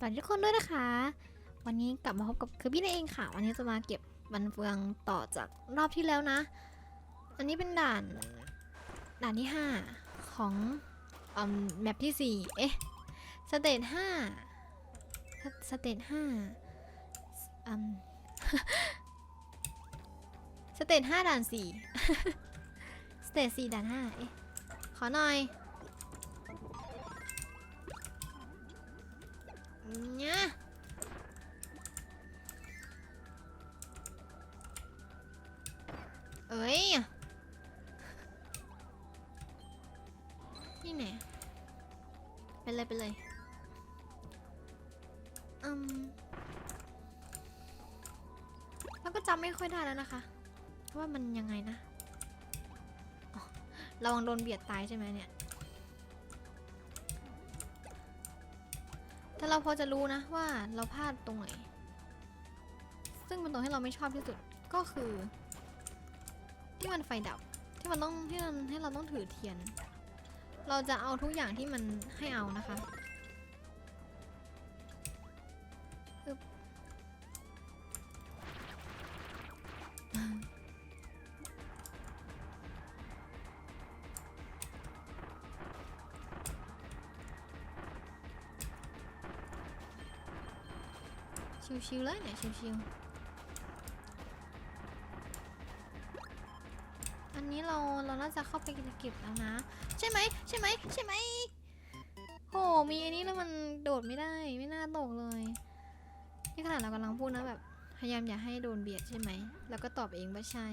สวัสดีทุกคนด้วยนะคะ วันนี้กลับมาพบกับคือพี่นั่นเองค่ะ วันนี้จะมาเก็บบันเฟืองต่อจากรอบที่แล้วนะ อันนี้เป็นด่านด่านที่ 5 ของอืมแมปที่ 4 เอ๊ะสเตจ5สสเตจ5อืมสเตจ5ด่าน4สเตจ4ด่าน5เอ๊ะ ขอหน่อย เนี่ยเอ้ยนี่แน่ไปเลยไปเลยอืมแล้วก็จำไม่ค่อยได้แล้วนะคะ ว่ามันยังไงนะระวังโดนเบียดตายใช่ไหมเนี่ย แต่เราพอจะรู้นะว่าเราพลาดตรงไหน ซึ่งเป็นตรงที่เราไม่ชอบที่สุดก็คือ ที่มันไฟดับ ที่มันต้องที่มันให้เราต้องถือเทียน เราจะเอาทุกอย่างที่มันให้เอานะคะ ชิวๆเลยเนี่ยชิวๆอันนี้เราเราน่าจะเข้าไปเก็บแล้วนะ ใช่ไหมใช่ไหมใช่ไหมโหมีอันนี้แล้วมันโดดไม่ได้ไม่น่าตกเลยนี่ขนาดเรากำลังพูดนะแบบพยายามอย่าให้โดนเบียดใช่ไหมแล้วก็ตอบเองว่าใช่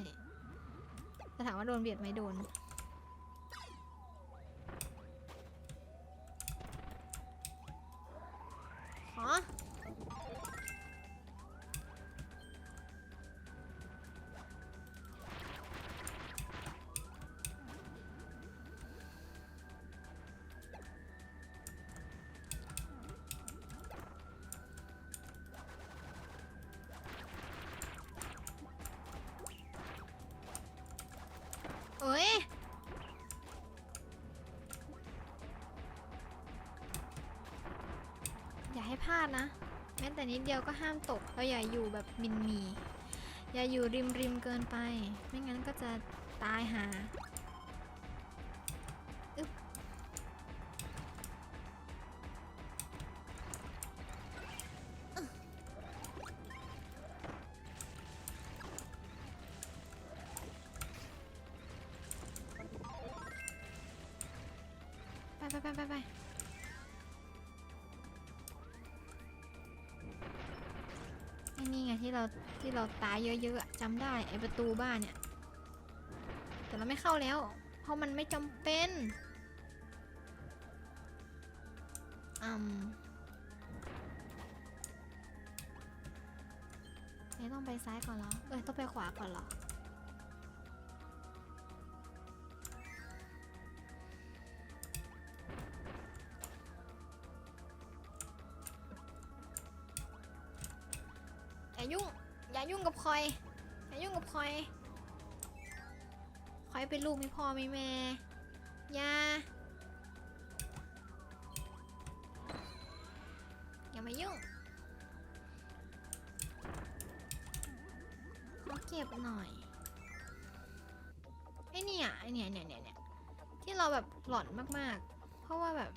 แต่ถามว่าโดนเบียดไหมโดน พลาดนะ แม้แต่นิดเดียวก็ห้ามตกเราอย่าอยู่แบบมินมี อย่าอยู่ริมริมเกินไป ไม่งั้นก็จะตายหา เราตายเยอะๆจำได้ไอประตูบ้านเนี่ย แต่เราไม่เข้าแล้ว เพราะมันไม่จำเป็นอืมไอต้องไปซ้ายก่อนเหรอ เอ้ยต้องไปขวาก่อนเหรอ คอย คอยเป็นลูกไมีพ่อมีแม่ยาอย่ามายุ่งขอเก็บหน่อยไอ้เนี่ยไอ้เนี่ยเนี่ยเนี่ยเนี่ยที่เราแบบหลอนมากๆ เพราะว่าแบบ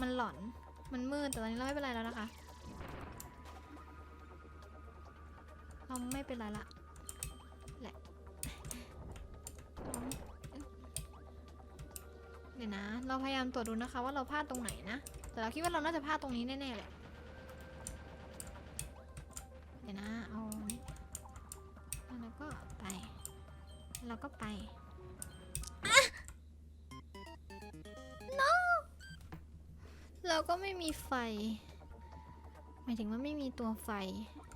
มันหลอนมันมืดแต่ตอนนี้เราไม่เป็นไรแล้วนะคะ เราไม่เป็นไรละแหละเดี๋ยวนะ เราพยายามตรวจดูนะคะว่าเราพลาดตรงไหนนะ แต่เราคิดว่าเราน่าจะพลาดตรงนี้แน่ๆแหละ เดี๋ยวนะเอานี่แล้วก็ไป แล้วก็ไปอะ no เราก็ไม่มีไฟ หมายถึงว่าไม่มีตัวไฟเพ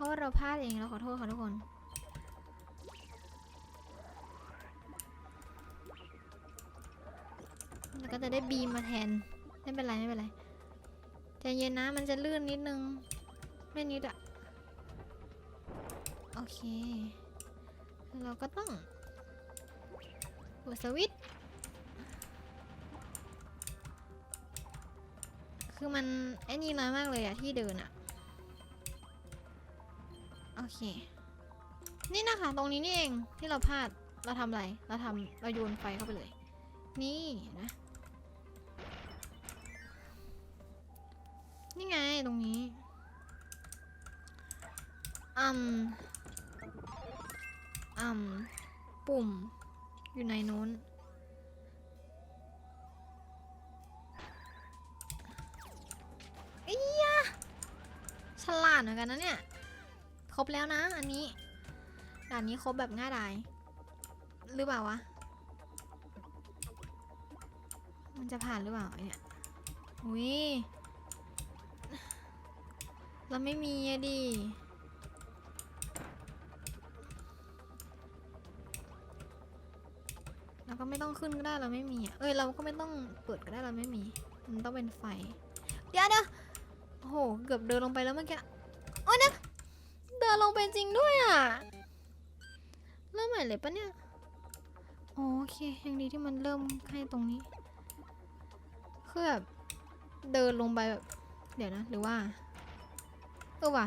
ราะว่าเราพลาดเองเราขอโทษค่ะทุกคน แล้วก็จะได้บีมมาแทน ไม่เป็นไรไม่เป็นไรใจเย็นนะมันจะลื่นนิดนึง ไม่นิดอะโอเค เราก็ต้องกดสวิตคือมันไอ้นี่น้อยมากเลยอะที่เดินอะ โอเค นี่นะคะ ตรงนี้นี่เองที่เราพลาด เราทำอะไร เราทำเราโยนไฟเข้าไปเลย นี่นะ นี่ไงตรงนี้ อืม อืม ปุ่ม อยู่ในนู้นอียะฉลาดเหมือนกันนะเนี่ย รบแล้วนะ อันนี้ด่านนี้ครบแบบง่ายดายหรือเปล่าวะ มันจะผ่านหรือเปล่าไอเนี่ยอุ้ยเราไม่มีอะดิ เราก็ไม่ต้องขึ้นก็ได้เราไม่มีอะเอ้ยเราก็ไม่ต้องเปิดก็ได้เราไม่มี มันต้องเป็นไฟ เดี๋ยวเดี๋ยวโอ้โห เกือบเดินลงไปแล้วเมื่อกี้ โอ้ยนะ เดินลงไปจริงด้วยอะ เริ่มใหม่เลยปะเนี่ย โอเค ยังดีที่มันเริ่มให้ตรงนี้ คือแบบเดินลงไปแบบ เดี๋ยวนะ หรือว่า เออว่ะ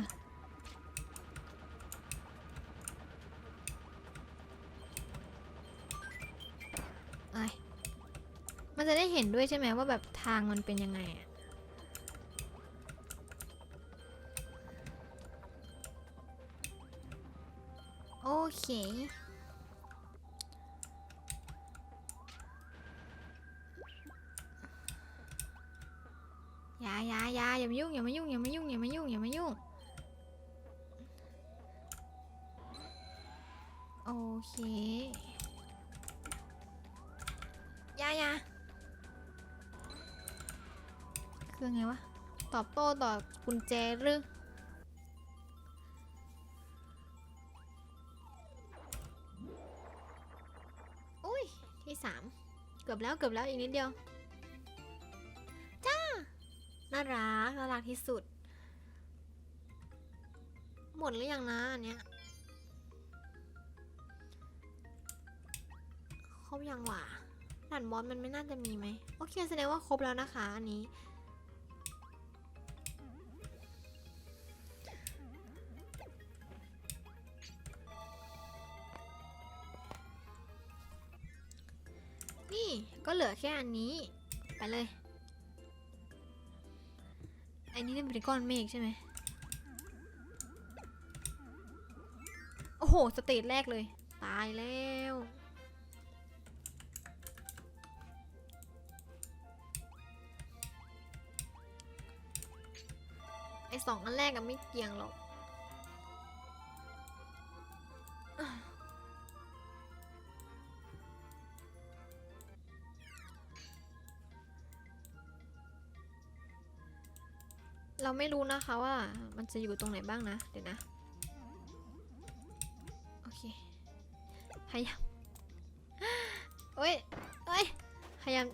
ไอมันจะได้เห็นด้วยใช่ไหมว่าแบบทางมันเป็นยังไงอะ เค อย่าอย่าอย่าอย่ามายุ่งอย่ามายุ่งอย่ามายุ่งอย่ามายุ่งอย่ามายุ่ง โอเคอย่าอย่าคือไงวะ ตอบโต้ต่อกุญแจหรือ กือบแล้วเกือบแล้วอีกนิดเดียว จ้า น่ารักน่ารักที่สุด หมดหรือยังนะอันเนี้ยครบยังหวะด่านบอสมันไม่น่าจะมีไหมโอเคแสดงว่าครบแล้วนะคะ อันนี้ เหลือแค่อันนี้ ไปเลย อันนี้เนี่ยเป็นก้อนเมฆใช่ไหมโอ้โห สเตจแรกเลย ตายแล้ว ไอสองอันแรกอะไม่เกี่ยงหรอก ไม่รู้นะคะว่ามันจะอยู่ตรงไหนบ้างนะ เดี๋ยวนะ โอเค พยายามเอ้ยเอ้ย พยายาม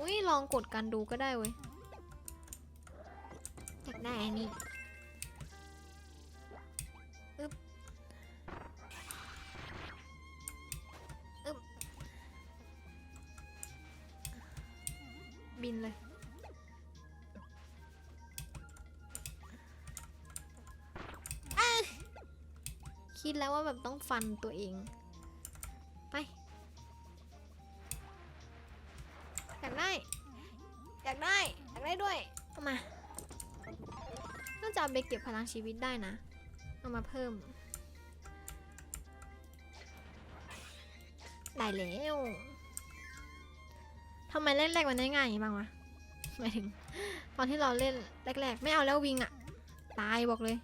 อุ้ยลองกดกันดูก็ได้เว้ย อยากได้อันนี้ คิดแล้วว่าแบบต้องฟันตัวเอง ไปอยากได้ อยากได้ อยากได้ด้วย เอามาน่าจะเอาไปเก็บพลังชีวิตได้นะ เอามาเพิ่ม ได้แล้วทำไมแรกๆมันได้ง่ายอย่างนี้บ้างวะหมายถึง ตอนที่เราเล่นแรกๆ ไม่เอาแล้ววิงอะตายบอกเลย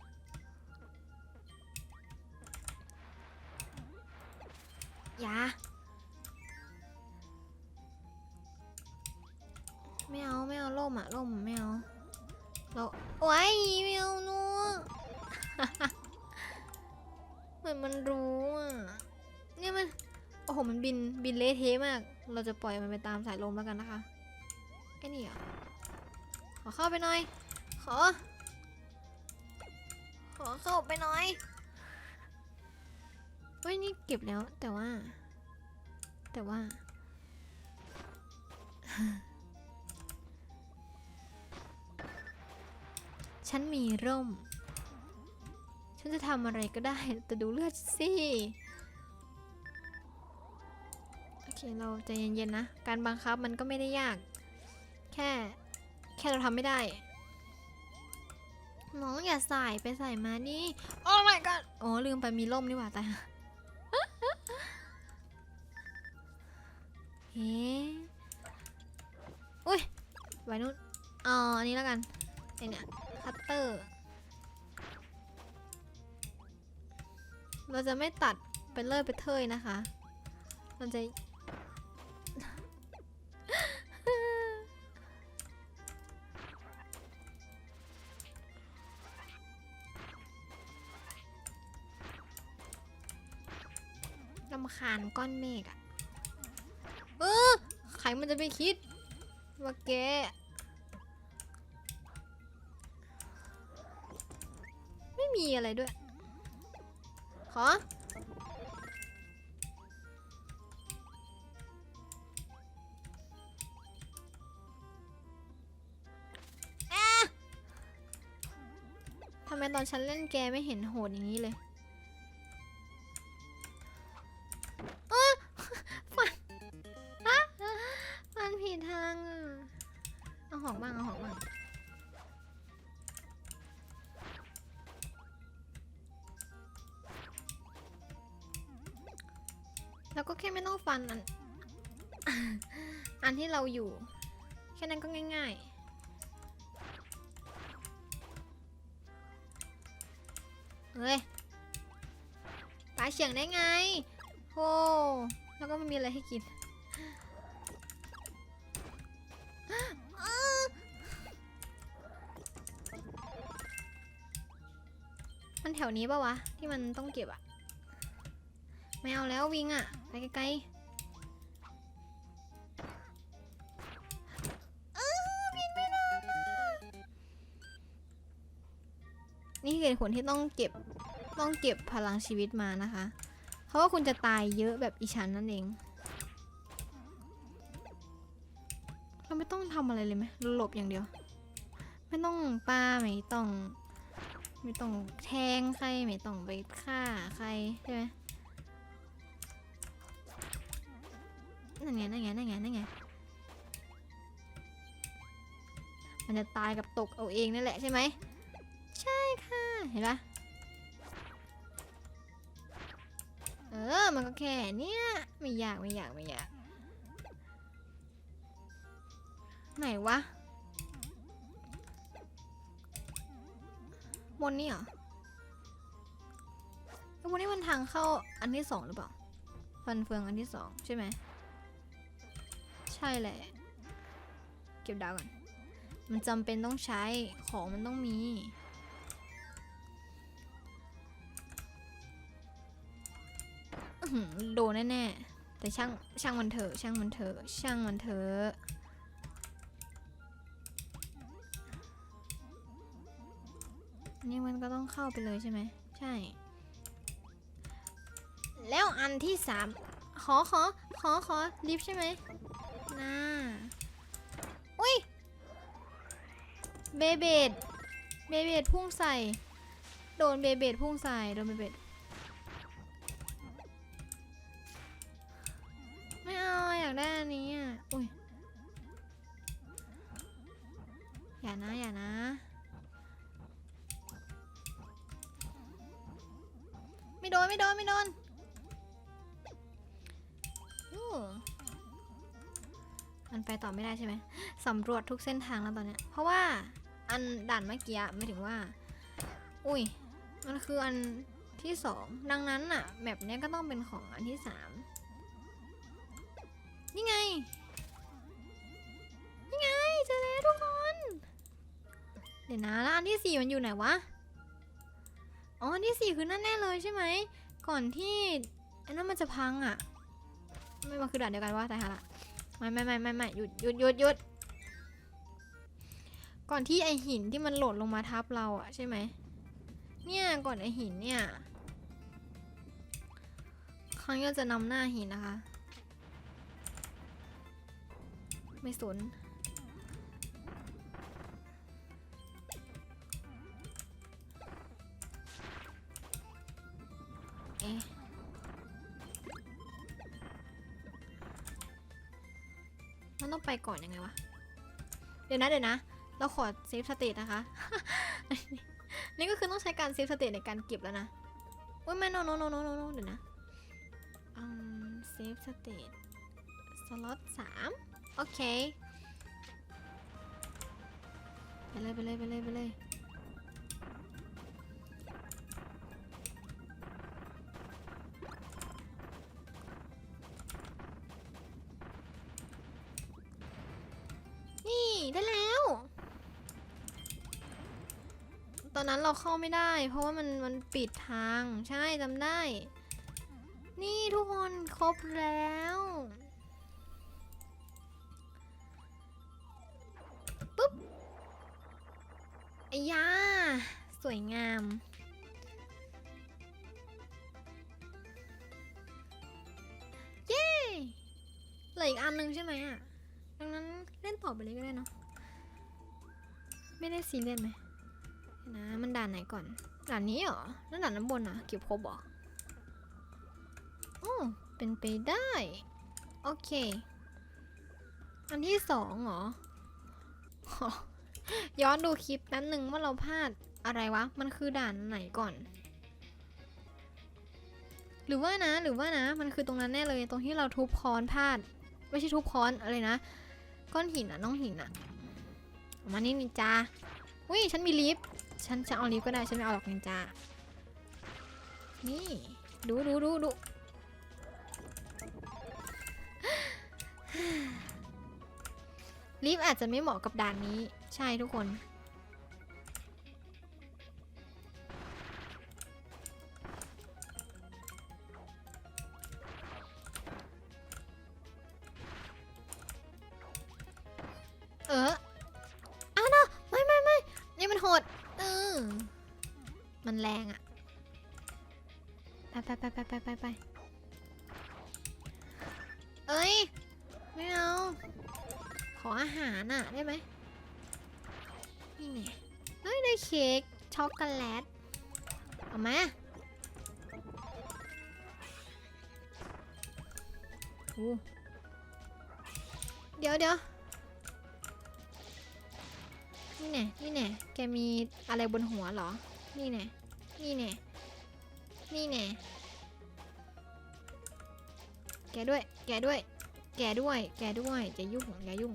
มือนมันรู้อะ เนี่ยมัน โอ้โห มันบิน บินเละเทะมาก เราจะปล่อยมันไปตามสายลมแล้วกันนะคะไอ้นี่เหรอขอเข้าไปหน่อย ขอ ขอเข้าไปหน่อย เฮ้ย นี่เก็บแล้ว แต่ว่า แต่ว่า ฉันมีร่ม ฉันจะทำอะไรก็ได้ แต่ดูเลือดสิ โอเค เราใจเย็นๆนะ การบังคับมันก็ไม่ได้ยาก แค่ แค่เราทำไม่ได้ น้องอย่าใส่ไปใส่มานี่โอ้ my god อ๋อ ลืมไปมีร่มนี่หว่าแต่เฮ้อุ้ยไว้นู่นอ๋ออันนี้แล้วกันไอเนี่ยคัตเตอร์ เราจะไม่ตัดเป็นเลิศเป็นเทยนะคะ เราจะ ลำคาญก้อนเมฆอะเออใครมันจะไปคิด ว่าแกไม่มีอะไรด้วย ขอ ทำไมตอนฉันเล่นแกไม่เห็นโหดอย่างนี้เลย งได้ไงโอ้แล้วก็ไม่มีอะไรให้กินอ้ามันแถวนี้ปะวะ ที่มันต้องเก็บอะไม่เอาแล้ววิงอะไปไกลๆอ้าวบินไม่ได้อะนี่คือเหตุผลที่ต้องเก็บ ต้องเก็บพลังชีวิตมานะคะ เพราะว่าคุณจะตายเยอะแบบอีฉันนั่นเองเราไม่ต้องทำอะไรเลยไหมหลบอย่างเดียว ไม่ต้องปาไม่ต้อง ไม่ต้องแทงใครไม่ต้องไปฆ่าใครใช่ไหมนั่นไงนั่นไงนั่นไงนั่นไงมันจะตายกับตกเอาเองนั่นแหละใช่ไหมใช่ค่ะ เห็นปะ เออ มันก็แค่เนี้ยไม่ยากไม่ยากไม่ยาก ไหนวะ บนนี่เหรอแล้วบนนี้มันทางเข้าอันที่สองหรือเปล่า ฟันเฟืองอันที่สองใช่ไหม ใช่แหละ เก็บดาวก่อน มันจำเป็นต้องใช้ ของมันต้องมี โดนแน่ๆแต่ช่างช่างมันเถอะช่างมันเถอะช่างมันเถอะอันนี่มันก็ต้องเข้าไปเลยใช่ไหมใช่ แล้วอันที่สามขอขอขอขอลิฟต์ใช่ไหมน่าอุ้ยเบเบดเบเบดพุ่งใส่ โดนเบเบดพุ่งใส่โดนเบเบด ใช่ไหมสำรวจทุกเส้นทางแล้วตอนเนี้ย เพราะว่าอันด่านเมื่อกี้ไม่ถึงว่า อุ้ย มันคืออันที่สองดังนั้นอะแมปเนี้ยก็ต้องเป็นของอันที่สามนี่ไง นี่ไงเจอแล้วทุกคน เดี๋ยวนะแล้วอันที่สี่มันอยู่ไหนวะ อ๋ออันที่สี่คือนั่นแน่เลยใช่ไหม ก่อนที่อันนั้นมันจะพังอะไม่มาคือด่านเดียวกันว่าแตายหาละ ไม่ไม่ไม่ไม่ไม่หยุดหยุดหยุดหยุดก่อนที่ไอหินที่มันหล่นลงมาทับเราอะใช่ไหมเนี่ยก่อนไอหินเนี่ยเขาก็จะนำหน้าหินนะคะ ไม่สน ต้องไปก่อนยังไงวะ เดี๋ยวนะเดี๋ยวนะ เราขอเซฟสเตตนะคะ นี่ก็คือต้องใช้การเซฟสเตตในการเก็บแล้วนะอุ้ยไม่โนโนโนโนโนเดี๋ยวนะอืมเซฟสเตตสล็อตสามโอเค ไปเลยไปเลยไปเลยไปเลย อนนั้นเราเข้าไม่ได้ เพราะว่ามันมันปิดทางใช่จำได้ นี่ทุกคนครบแล้วปุ๊บไอ้ยาสวยงาม เย้เหลืออีกอันหนึ่งใช่ไหมอะดังนั้นเล่นต่อไปเลยก็ได้เนาะไม่ได้ซีเรียสไหม นะมันด่านไหนก่อน ด่านนี้เหรอแล้วด่านน้ำบนอะเก็บครบหรอโอ้เป็นไปได้ โอเค อันที่สองเหรออย้อนดูคลิปแป๊บหนึ่งว่าเราพลาดอะไรวะ มันคือด่านไหนก่อน หรือว่านะ หรือว่านะ มันคือตรงนั้นแน่เลย ตรงที่เราทุบค้อนพลาด ไม่ใช่ทุบค้อนอะไรนะ ก้อนหินอะน้องหินอะออกมานี่นินจาอุ้ยฉันมีลิฟต์ ฉันจะเอาลิฟก็ได้ฉันไม่เอาหรอกนินจานี่ดูดูดูดูลิฟอาจจะไม่เหมาะกับด่านนี้ ใช่ทุกคน โกแลตเอามาเดี๋ยวเดี๋ยวนี่แน่นี่แน่แกมีอะไรบนหัวเหรอ นี่แน่นี่แน่นี่แน่แกด้วย แกด้วย แกด้วย แกด้วยจะยุ่งอย่ายุ่ง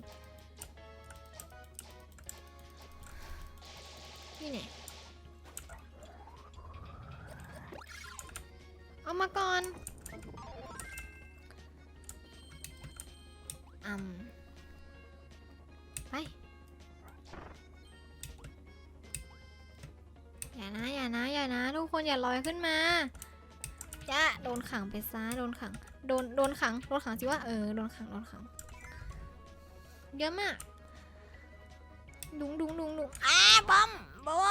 ลอยขึ้นมาจ้าโดนขังไปซะโดนขัง โดนโดนขังโดนขังสิว่าเออโดนขังโดนขัง เยอะมากดุงดุงดุงดุงอ้าบอมบัว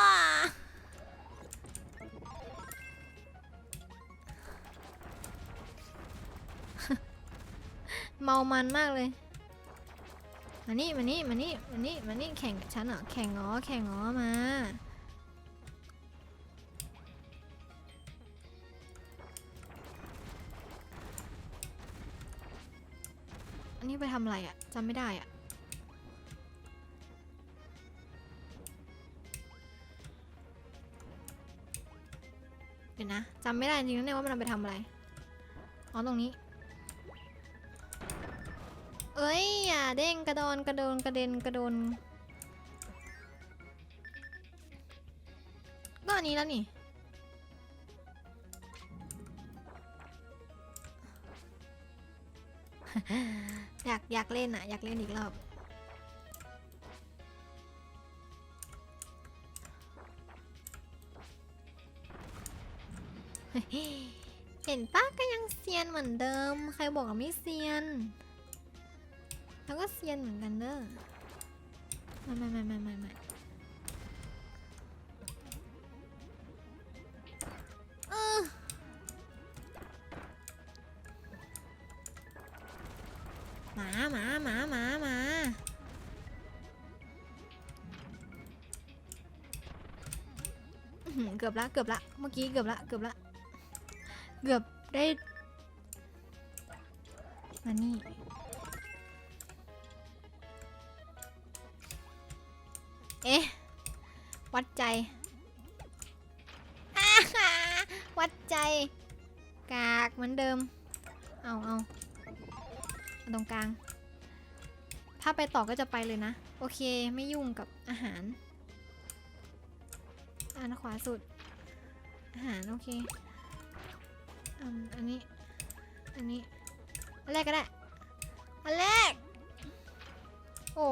เมามันมากเลยมานี่มานี่มานี่มานี่มานี่แข่งกับฉันเหรอแข่งง้อแข่งง้อมา ไปทำอะไรอะ่ะจำไม่ได้อะ่ะเดี๋ยวนะจำไม่ได้จริงๆนะเนี่ยว่ามันเอาไปทำอะไร อ๋อตรงนี้ เอ้ยอย่าเด้งกระโดนกระโดนกระเด็นกระโดนก็อันนี้แล้วนี่ อยากอยากเล่นอะอยากเล่นอีกรอบ เห็นป้าก็ยังเซียนเหมือนเดิม ใครบอกว่าไม่เซียน แล้วก็เซียนเหมือนกันเด้อไม่ไม่ไม่ไม่ไม่ หมาหมาหมาหมาหมาเกือบละเกือบละเมื่อกี้เกือบละเกือบละเกือบได้มานี่เอ๊ะวัดใจวัดใจ กากเหมือนเดิม เอาเอา ตรงกลาง ถ้าไปต่อก็จะไปเลยนะ โอเคไม่ยุ่งกับอาหาร อันขวาสุด อาหารโอเคอันอันนี้ อันนี้ อันแรกก็ได้ อันแรก โอ้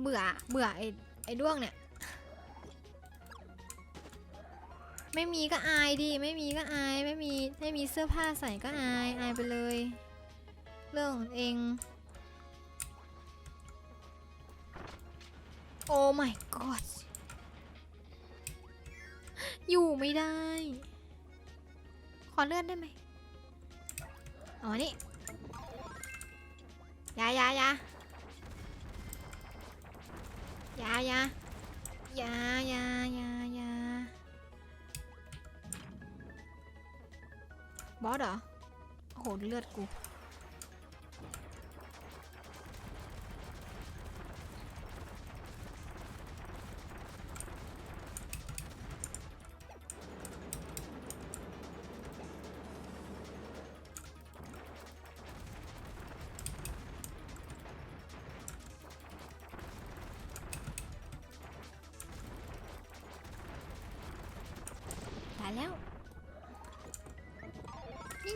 เบื่อ เบื่อไอ้ไอ้ด้วงเนี่ย ไม่มีก็อายดิไม่มีก็อายไม่มีไม่มีเสื้อผ้าใส่ก็อายอายไปเลย เรื่องของเอง โอ้ my god อยู่ไม่ได้ ขอเลื่อนได้ไหมอาอันนี้อยายายายายายายายายา บอสเหรอโอ้โหเลือดกู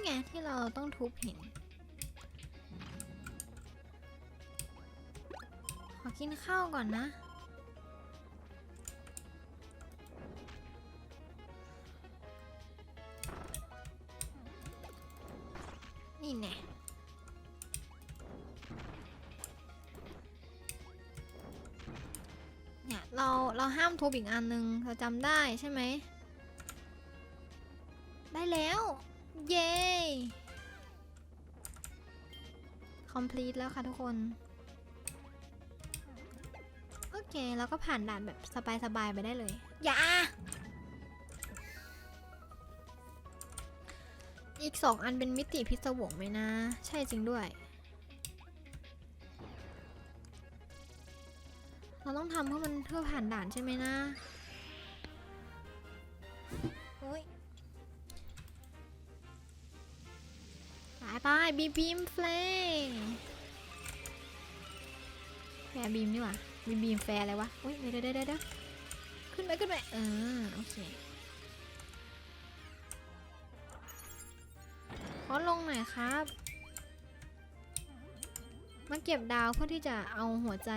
ไงที่เราต้องทุบหิน ขอกินข้าวก่อนนะ นี่แน่เนี่ยเราเราห้ามทุบอีกอันนึงเราจำได้ใช่ไหม complete แล้วค่ะทุกคน โอเค แล้วก็ผ่านด่านแบบสบายๆไปได้เลย อย่า อีกสองอันเป็นมิติพิศวงไหมนะ ใช่จริงด้วย เราต้องทำเพื่อมันเพื่อผ่านด่านใช่ไหมนะ ไปบีบีมเฟลแฟร์บีมนี่หว่าบีบีมแฟร์อะไรวะอุ้ยเดี๋ยวเดี๋ยวเดี๋ยวขึ้นไปขึ้นไปเออโอเคขอลงหน่อยครับมาเก็บดาวเพื่อที่จะเอาหัวใจ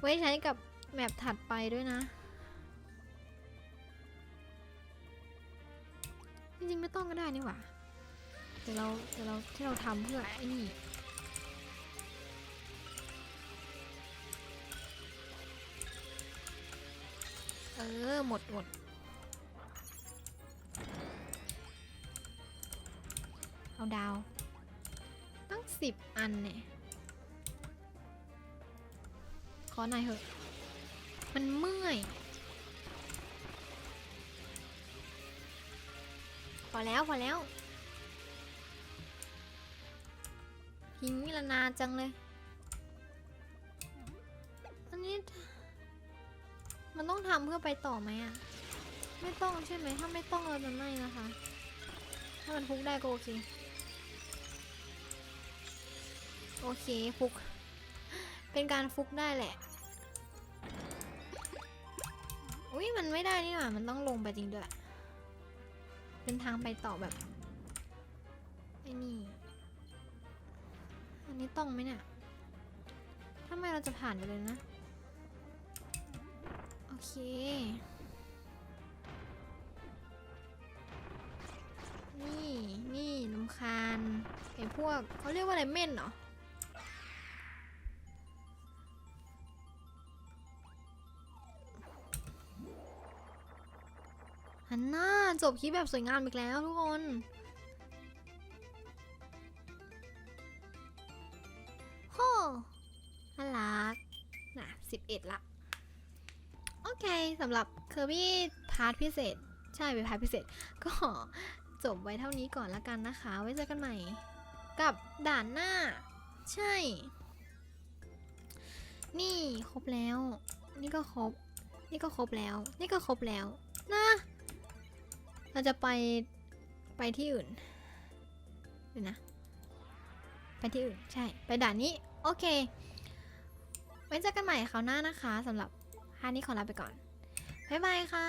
ไว้ใช้กับแมปถัดไปด้วยนะ จริงๆไม่ต้องก็ได้นี่หว่า แต่เราแต่เราที่เราทำเพื่อไอ้นี่เออ หมดหมดเอาดาว ตั้งสิบอันเนี่ย ขอหน่อยเถอะ มันเมื่อย พอแล้ว พอแล้ว หิงนี่ละนานจังเลย อันนี้ มันต้องทำเพื่อไปต่อไหมอะไม่ต้องใช่ไหม ถ้าไม่ต้องเราจะไม่นะคะ ถ้ามันฟุกได้ก็โอเค โอเคฟุก เป็นการฟุกได้แหละ อุ้ยมันไม่ได้นี่หว่า มันต้องลงไปจริงด้วย เป็นทางไปต่อแบบไอ้นี่ นนี้ต้องไหมเนี่ยถ้าไม่เราจะผ่านไปเลยนะ โอเคนี่ นี่ลำคาญไอ้พวกเขาเรียกว่าอะไรเม่นเหรอฮันน่าจบคลิปแบบสวยงามอีกแล้วทุกคน็ดละ โอเคสำหรับเคอร์บี้พาร์ทพิเศษ ใช่เป็นพาร์ทพิเศษ ก็จบไว้เท่านี้ก่อนละกันนะคะ ไว้เจอกันใหม่ กับด่านหน้า ใช่ นี่ครบแล้ว นี่ก็ครบ นี่ก็ครบแล้ว นี่ก็ครบแล้วนะ เราจะไปไปที่อื่นเดี๋ยวนะ ไปที่อื่น ใช่ ไปด่านนี้ โอเค ไว้เจอกันใหม่คราวหน้านะคะสำหรับฮานี้ขอลาไปก่อน บ๊ายบายค่ะ